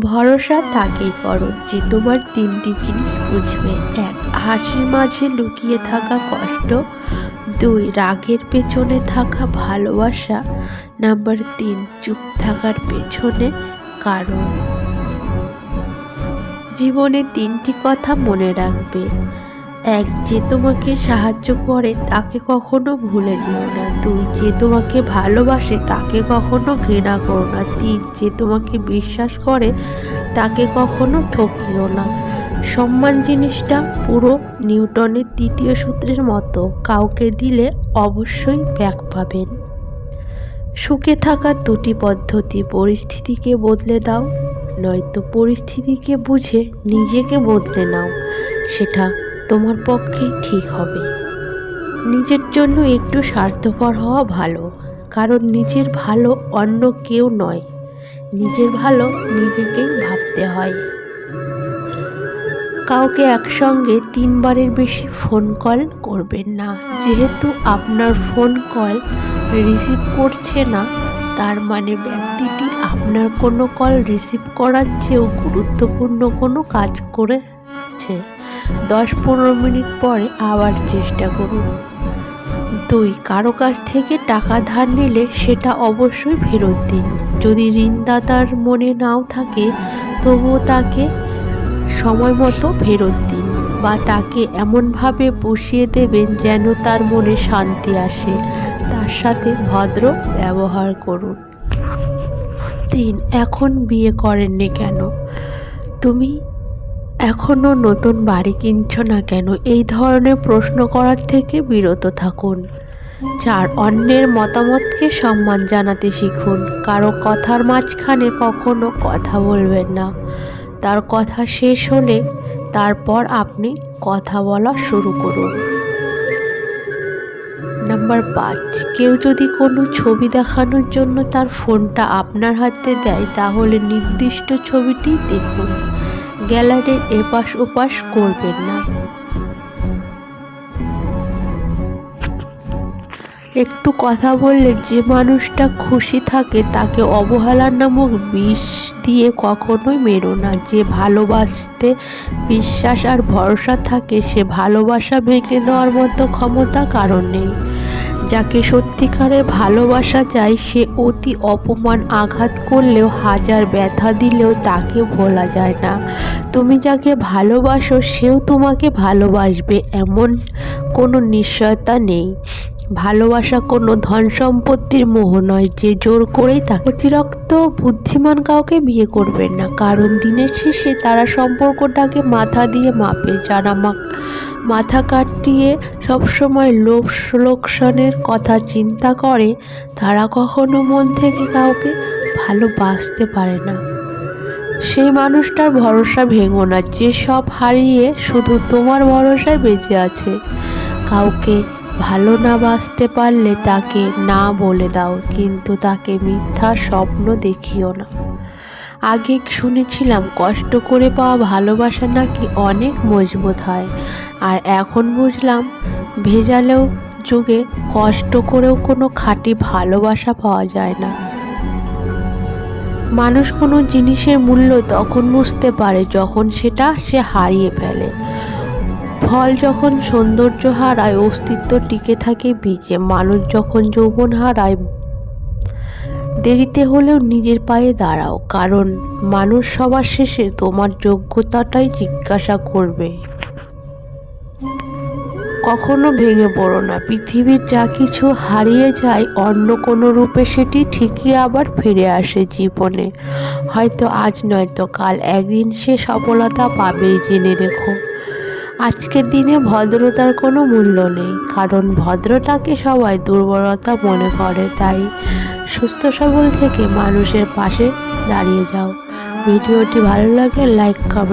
ভরসা তাকেই করো যে তোমার তিনটি জিনিস বুঝবে। এক, হাসির মাঝে লুকিয়ে থাকা কষ্ট। দুই, রাগের পেছনে থাকা ভালোবাসা। নাম্বার তিন, চুপ থাকার পেছনে কারণ। জীবনে তিনটি কথা মনে রাখবে। এক যে তোমাকে সাহায্য করে, তাকে কখনো ভুলে যেও না। দুই যে তোমাকে ভালোবাসে, তাকে কখনো ঘৃণা করো না। তিন যে তোমাকে বিশ্বাস করে, তাকে কখনো ঠকিও না। সম্মান জিনিসটা পুরো নিউটনের তৃতীয় সূত্রের মতো। কাউকে দিলে অবশ্যই ব্যাক পাবেন। সুখে থাকার দুটি পদ্ধতি, পরিস্থিতিকে বদলে দাও, নয়তো পরিস্থিতিকে বুঝে নিজেকে বদলে নাও। সেটা তোমার পক্ষেই ঠিক হবে। নিজের জন্য একটু স্বার্থপর হওয়া ভালো, কারণ নিজের ভালো অন্য কেউ নয়। নিজের ভালো নিজেকেই ভাবতে হয়। কাউকে একসঙ্গে তিনবারের বেশি ফোন কল করবেন না। যেহেতু আপনার ফোন কল রিসিভ করছে না, তার মানে ব্যক্তিটি আপনার কোনো কল রিসিভ করার চেয়েও গুরুত্বপূর্ণ কোনো কাজ করেছে। দশ পনেরো মিনিট পরে আবার চেষ্টা করুন দুই, কারও কাছ থেকে টাকা ধার নিলে সেটা অবশ্যই ফেরত দিন। যদি ঋণদাতার মনে নাও থাকে, তবুও তাকে সময় মতো ফেরত দিন বা তাকে এমনভাবে বসিয়ে দেবেন যেন তার মনে শান্তি আসে। তার সাথে ভদ্র ব্যবহার করুন। তিন, এখন বিয়ে করেননি কেন? তুমি এখনও নতুন বাড়ি কিনছ না কেন? এই ধরনের প্রশ্ন করার থেকে বিরত থাকুন। চার অন্যের মতামতকে সম্মান জানাতে শিখুন। কারও কথার মাঝখানে কখনো কথা বলবেন না। তার কথা শেষ হলে তারপর আপনি কথা বলা শুরু করুন। নাম্বার পাঁচ, কেউ যদি কোনো ছবি দেখানোর জন্য তার ফোনটা আপনার হাতে দেয়, তাহলে নির্দিষ্ট ছবিটি দেখুন। গ্যালারির এপাশ ওপাশ করবেন না। একটু কথা বললে যে মানুষটা খুশি থাকে, তাকে অবহেলার নামক বিষ দিয়ে কখনোই মেরো না। যে ভালোবাসতে বিশ্বাস আর ভরসা থাকে, সে ভালোবাসা ভেঙে দেওয়ার মতো ক্ষমতা কারণ নেই। যাকে সত্যিকারের ভালোবাসা যায়, সে অতি অপমান আঘাত করলেও, হাজার ব্যথা দিলেও তাকে ভোলা যায় না। তুমি যাকে ভালোবাসো, সেও তোমাকে ভালোবাসবে, এমন কোনো নিশ্চয়তা নেই। ভালোবাসা কোনো ধন সম্পত্তির মোহ নয়, যে জোর করেই তাকে অতিরিক্ত বুদ্ধিমান কাউকে বিয়ে করবেন না। কারণ দিনের শেষে তারা সম্পর্কটাকে মাথা দিয়ে মাপে যারা মা মাথা কাটিয়ে সবসময় লোভ লোকসানের কথা চিন্তা করে, তারা কখনো মন থেকে কাউকে ভালোবাসতে পারে না। সেই মানুষটার ভরসা ভেঙো না, যে সব হারিয়ে শুধু তোমার ভরসায় বেঁচে আছে। কাউকে ভালো না বাঁচতে পারলে তাকে না বলে দাও, কিন্তু তাকে মিথ্যা স্বপ্ন দেখিও না। আগে শুনেছিলাম কষ্ট করে পাওয়া ভালোবাসা নাকি অনেক মজবুত হয়। আর এখন বুঝলাম, ভেজালেও যুগে কষ্ট করেও কোনো খাঁটি ভালোবাসা পাওয়া যায় না। মানুষ কোনো জিনিসের মূল্য তখন বুঝতে পারে যখন সেটা সে হারিয়ে ফেলে। ফল যখন সৌন্দর্য হারায়, অস্তিত্ব টিকে থাকে বীজে। মানুষ যখন যৌবন হারায় দেরিতে হলেও নিজের পায়ে দাঁড়াও, কারণ মানুষ সবার শেষে তোমার যোগ্যতাটাই জিজ্ঞাসা করবে। কখনো ভেঙে পড়ো না, পৃথিবীর যা কিছু হারিয়ে যায় অন্য কোনো রূপে সেটি ঠিকই আবার ফিরে আসে জীবনে। হয়তো আজ নয়তো কাল, একদিন সে সফলতা পাবেই জেনে রেখো। আজকের দিনে ভদ্রতার কোনো মূল্য নেই, কারণ ভদ্রতাকে সবাই দুর্বলতা মনে করে, তাই সুস্থ সবল থেকে মানুষের পাশে দাঁড়িয়ে যাও। ভিডিওটি ভালো লাগে লাইক, কমেন্ট